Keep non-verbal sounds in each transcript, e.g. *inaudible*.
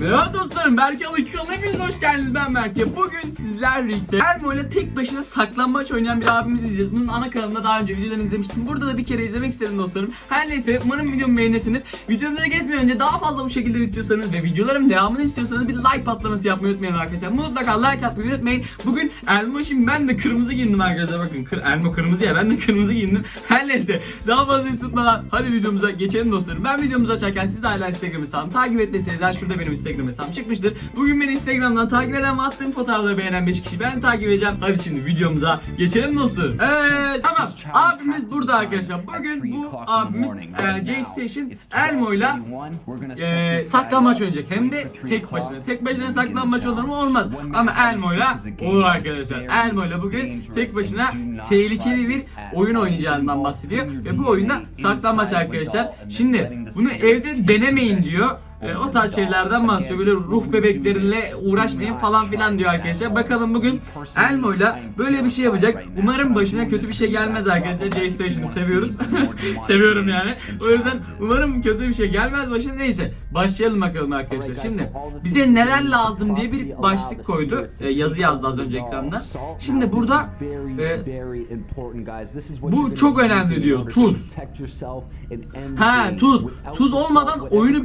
Merhaba dostlarım, Berke Alık kanalına hoş geldiniz. Ben Berke. Bugün sizlerle birlikte Elmo ile tek başına saklambaç oynayan bir abimizi izleyeceğiz. Bunun ana kanalında daha önce videolarını izlemiştim. Burada da bir kere izlemek istedim dostlarım. Her neyse umarım videomu beğenirsiniz. Videomuza geçmeden önce daha fazla bu şekilde istiyorsanız ve videoların devamını istiyorsanız bir like patlaması yapmayı unutmayın arkadaşlar. Mutlaka like atmayı unutmayın. Bugün Elmo şimdi ben de kırmızı giyindim arkadaşlar. Bakın kır, Elmo kırmızı ya ben de kırmızı giyindim. Her neyse daha fazla tutmadan hadi videomuza geçelim dostlarım. Ben videomuzu açarken siz de hala Instagram hesabımı takip etmediyseniz eğer şurada benim Instagram hesabım çıkmıştır. Bugün beni Instagram'dan takip eden ve attığım fotoğrafları beğenen 5 kişi ben takip edeceğim. Hadi şimdi videomuza geçelim dostlarım. Evet tamam abimiz burada arkadaşlar. Bugün bu abimiz e, J-Station Elmo'yla e, saklanmaç oynayacak. Hem de tek başına. Tek başına saklanmaç olur mu? Olmaz. Ama Elmo'yla olur arkadaşlar. Elmo'yla bugün tek başına tehlikeli bir oyun oynayacağından bahsediyor. Ve bu oyunda saklanmaç arkadaşlar. Şimdi bunu evde denemeyin diyor. E, o tarz şeylerden bahsediyor. Böyle ruh bebekleriyle uğraşmayın falan filan diyor arkadaşlar. Bakalım bugün Elmo'yla böyle bir şey yapacak. Umarım başına kötü bir şey gelmez arkadaşlar. J-Station'ı seviyoruz. *laughs* Seviyorum yani. O yüzden umarım kötü bir şey gelmez başına. Neyse başlayalım bakalım arkadaşlar. Şimdi bize neler lazım diye bir başlık koydu. E, yazı yazdı az önce ekranda. Şimdi burada e, bu çok önemli diyor. Tuz. Ha tuz. Tuz olmadan oyunu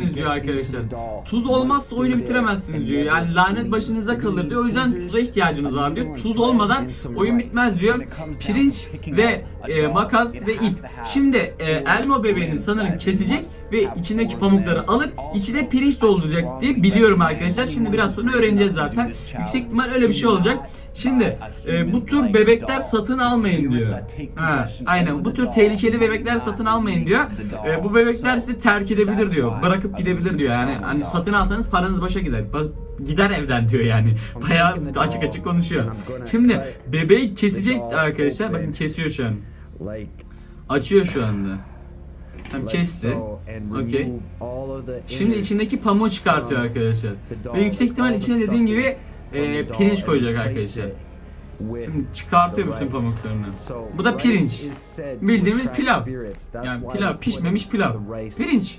bitiremezsiniz diyor arkadaşlar. Tuz olmazsa oyunu bitiremezsiniz diyor. Yani lanet başınızda kalır diyor. O yüzden tuza ihtiyacınız var diyor. Tuz olmadan oyun bitmez diyor. Pirinç ve e, makas ve ip. Şimdi e, elma bebeğini sanırım kesecek ve içindeki pamukları alıp içine pirinç dolduracak diye biliyorum arkadaşlar. Şimdi biraz sonra öğreneceğiz zaten. Yüksek ihtimal öyle bir şey olacak. Şimdi e, bu tür bebekler satın almayın diyor. Ha, aynen bu tür tehlikeli bebekler satın almayın diyor. E, bu bebekler sizi terk edebilir diyor. Bırakıp gidebilir diyor. Yani hani satın alsanız paranız başa gider. Gider evden diyor yani. Bayağı açık açık konuşuyor. Şimdi bebeği kesecek arkadaşlar. Bakın kesiyor şu an. Açıyor şu anda. Tamam kesti. Okey. Şimdi içindeki pamuğu çıkartıyor arkadaşlar. Ve yüksek ihtimal içine dediğim gibi e, pirinç koyacak arkadaşlar. Şimdi çıkartıyor bütün pamuklarını. Bu da pirinç. Bildiğimiz pilav. Yani pilav, pişmemiş pilav. Pirinç.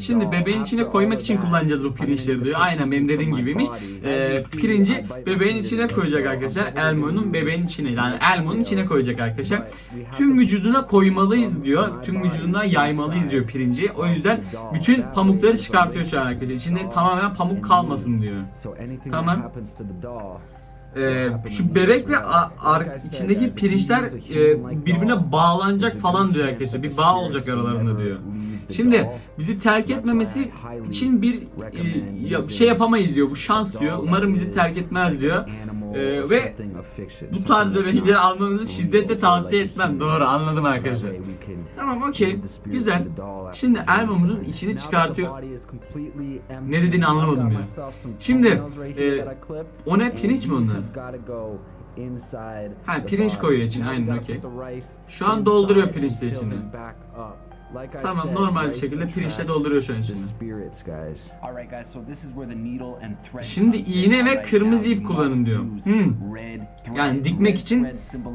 Şimdi bebeğin içine koymak için kullanacağız bu pirinçleri diyor. Aynen benim dediğim gibiymiş. Ee, pirinci bebeğin içine koyacak arkadaşlar. Elmo'nun bebeğin içine yani Elmo'nun içine koyacak arkadaşlar. Tüm vücuduna koymalıyız diyor. Tüm vücuduna yaymalıyız diyor pirinci. O yüzden bütün pamukları çıkartıyor şu an arkadaşlar. İçinde tamamen pamuk kalmasın diyor. Tamam. Ee, şu bebek ve a- ar- içindeki pirinçler e, birbirine bağlanacak falan diyor arkadaşlar. Bir bağ olacak aralarında diyor. Şimdi bizi terk etmemesi için bir e, şey yapamayız diyor. Bu şans diyor. Umarım bizi terk etmez diyor. Ee, ve bu tarz bebekleri almanızı şiddetle tavsiye etmem. Doğru anladım arkadaşlar. Tamam okey. Güzel. Şimdi elmamızın içini çıkartıyor. Ne dediğini anlamadım ya. Şimdi e, o ne pirinç mi onlar? Ha pirinç koyuyor içine aynen okey. Şu an dolduruyor pirinçle içini. Tamam normal bir şekilde pirinçle dolduruyor şu an içini. Şimdi iğne ve kırmızı ip kullanın diyor. Hmm. Yani dikmek için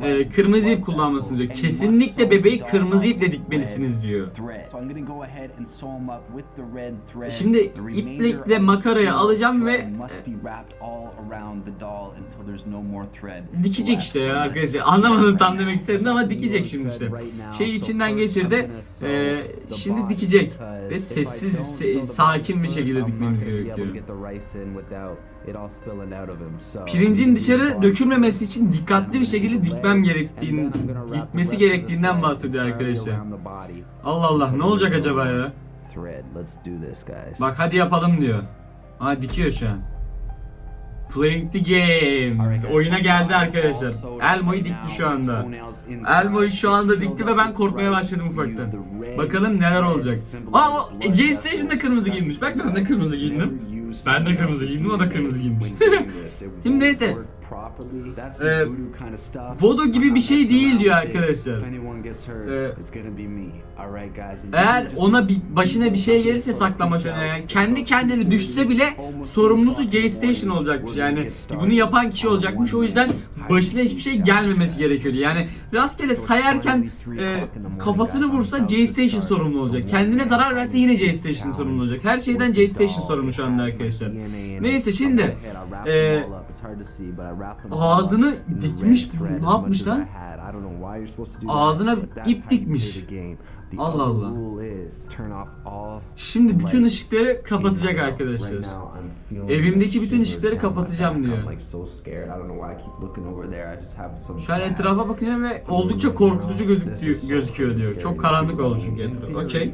e, kırmızı ip kullanmasını diyor. Kesinlikle bebeği kırmızı iple dikmelisiniz diyor. Şimdi iplikle makarayı alacağım ve dikecek işte ya arkadaşlar. Anlamadım tam *laughs* demek istediğini ama dikecek şimdi işte. Şeyi içinden geçirdi. E, şimdi dikecek. Ve sessiz, se- sakin bir şekilde dikmemiz gerekiyor. Pirincin dışarı dökülmemesi için dikkatli bir şekilde dikmem gerektiğini, gitmesi gerektiğinden bahsediyor arkadaşlar. Allah Allah ne olacak acaba ya? Bak hadi yapalım diyor. Ha dikiyor şu an. Playing the games. Oyuna geldi arkadaşlar. Elmo'yu dikti şu anda. Elmo'yu şu anda dikti ve ben korkmaya başladım ufaktan. Bakalım neler olacak. Aa o e, J-Station da kırmızı giyinmiş. Bak ben de kırmızı giyindim. Ben de kırmızı giyindim o da kırmızı giyinmiş. Şimdi neyse Ee, stuff. voodoo gibi bir şey değil diyor arkadaşlar. Ee, Eğer ona bir başına bir şey gelirse saklambaç oynayan yani kendi kendine düşse bile sorumlusu J-Station olacakmış. Yani bunu yapan kişi olacakmış. O yüzden başına hiçbir şey gelmemesi gerekiyordu. Yani rastgele sayarken e, kafasını vursa J-Station sorumlu olacak. Kendine zarar verse yine J-Station sorumlu olacak. Her şeyden J-Station sorumlu şu anda arkadaşlar. Neyse şimdi e, ağzını dikmiş ne yapmış lan? Ağzına ip dikmiş. Allah Allah. Şimdi bütün ışıkları kapatacak arkadaşlar. Evimdeki bütün ışıkları kapatacağım diyor. Şu an etrafa bakıyorum ve oldukça korkutucu gözüküyor, gözüküyor diyor. Çok karanlık oldu çünkü etraf. Okey.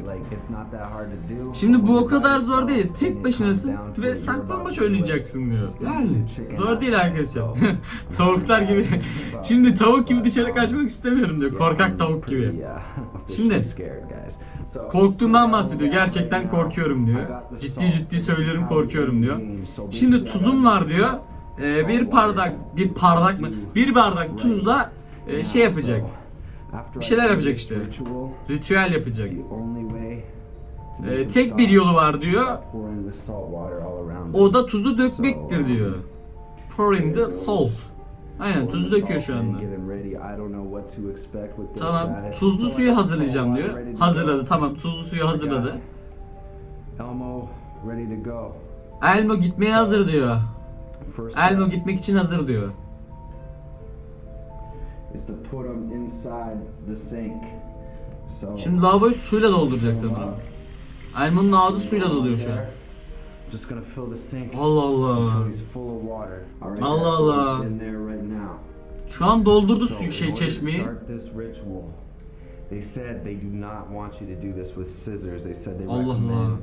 Şimdi bu o kadar zor değil. Tek başınasın ve saklambaç oynayacaksın diyor. Yani zor değil arkadaşlar. *laughs* Tavuklar gibi. *laughs* Şimdi tavuk gibi dışarı kaçmak istemiyorum diyor. Korkak tavuk gibi. *laughs* Şimdi korktuğundan bahsediyor. Gerçekten korkuyorum diyor. Ciddi ciddi söylüyorum korkuyorum diyor. Şimdi tuzum var diyor. Ee, bir bardak, bir bardak mı? Bir bardak tuzla e, şey yapacak. Bir şeyler yapacak işte. Ritüel yapacak. Ee, tek bir yolu var diyor. O da tuzu dökmektir diyor. Pouring the salt. Aynen tuzu döküyor şu anda. Tamam tuzlu suyu hazırlayacağım diyor. Hazırladı tamam tuzlu suyu hazırladı. Elmo, ready to go. Elmo gitmeye hazır diyor. Elmo gitmek için hazır diyor. Şimdi lavaboyu suyla dolduracak sanırım. Elmo'nun ağzı suyla doluyor şu an. Just gonna fill the sink Allah Allah. until he's full of water. Alright, Allah guys, so Allah. it's in there right now. Şu an doldurdu So, in şey order to çeşmeyi. start this ritual, they said they do not want you to do this with scissors. They said they Allah recommend Allah.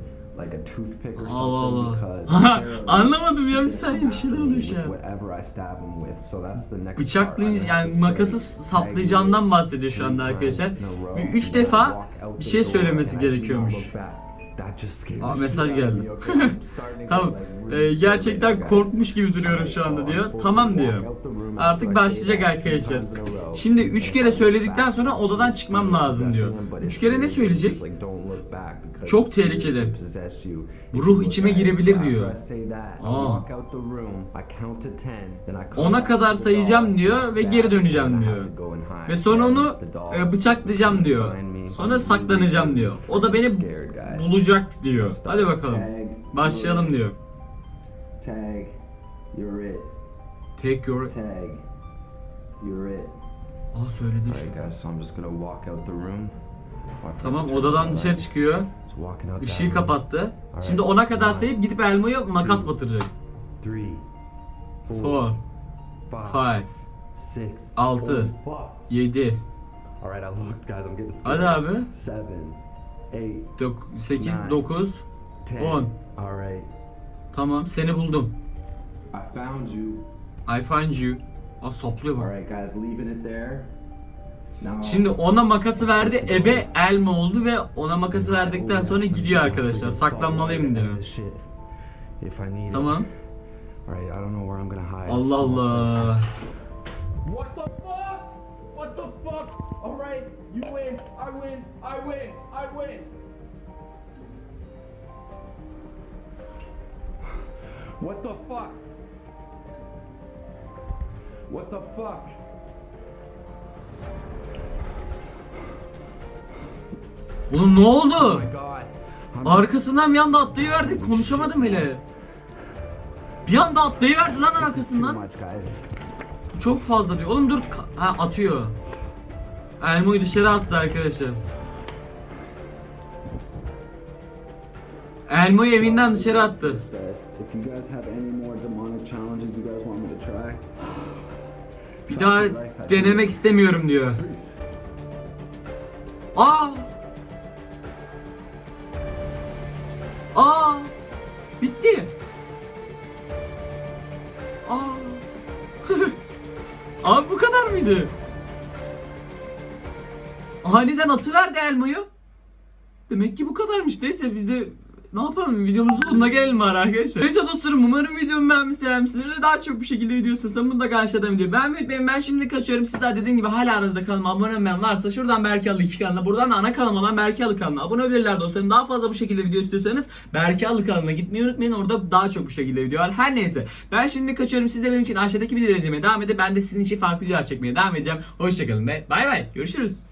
like a toothpick or Allah something Allah. because *laughs* apparently Anlamadım ya bir saniye bir şeyler oluyor şu an. Whatever I stab them with. So that's the next part. Have yani to makası say, saplayacağından bahsediyor şu anda arkadaşlar. Ve üç defa bir şey söylemesi gerekiyormuş. Aa, mesaj geldi. *laughs* Tamam. Ee, gerçekten korkmuş gibi duruyorum şu anda diyor. Tamam diyor. Artık başlayacak arkadaşlar. Şimdi üç kere söyledikten sonra odadan çıkmam lazım diyor. Üç kere ne söyleyecek? Çok tehlikeli. Bu ruh içime girebilir diyor. Aa. Ona kadar sayacağım diyor ve geri döneceğim diyor. Ve sonra onu e, bıçaklayacağım diyor. Sonra saklanacağım diyor. O da beni bulacak diyor. Hadi bakalım. Başlayalım diyor. Tag, you're it. Take your... Tag, you're it. Aa söyledi Alright işte. guys, so I'm just gonna walk out the room. Tamam odadan dışarı çıkıyor. Işığı kapattı. Şimdi ona kadar sayıp gidip Elmo'ya makas batıracak. Three, four, Four, five, five, six, altı, oh, fuck. yedi. Alright, I looked, guys. I'm getting scared. Hadi abi. Seven, eight, Dok 8, Nine. 9. ten. On. Alright, Tamam seni buldum. I found you. I find you. Aa saplıyor bak. Alright, guys, leaving it there. Şimdi ona makası verdi. Ebe Elmo oldu ve ona makası verdikten sonra gidiyor arkadaşlar. Saklanmalıyım diyor. Tamam. Alright, I don't know where I'm gonna hide. Allah. Allah. What the fuck? What the fuck? Alright, you win, I win, I win, I win. What the fuck? What the fuck? Oğlum ne oldu? Oh Arkasından bir anda atlayıverdi. Konuşamadım bile. Bir anda atlayıverdi lan arkasından. Çok fazla diyor. Oğlum dur. Ha atıyor. Elmo'yu dışarı attı arkadaşlar. Elmo'yu evinden dışarı attı. Bir daha denemek istemiyorum diyor. Aa! Aa! Bitti. Aa! *laughs* Abi bu kadar mıydı? Aniden atıverdi elmayı. Demek ki bu kadarmış. Neyse biz de ne yapalım videomuzun sonuna gelelim bari arkadaşlar. Neyse dostlarım umarım videomu beğenmişsinizdir daha çok bir şekilde istiyorsan mutlaka aşağıdan video beğenmeyi unutmayın. Ben şimdi kaçıyorum. Sizler dediğim gibi hala aranızda kanalıma abone olmayan varsa şuradan Berke Alı 2 kanalına buradan da ana kanalıma olan Berke Alı kanalına abone olabilirler dostlarım. Daha fazla bu şekilde video istiyorsanız Berke Alı kanalına gitmeyi unutmayın. Orada daha çok bu şekilde video var. Her neyse ben şimdi kaçıyorum. Siz de benim için aşağıdaki videoları izlemeye devam edin. Ben de sizin için farklı videolar çekmeye devam edeceğim. Hoşçakalın ve bay bay. Görüşürüz.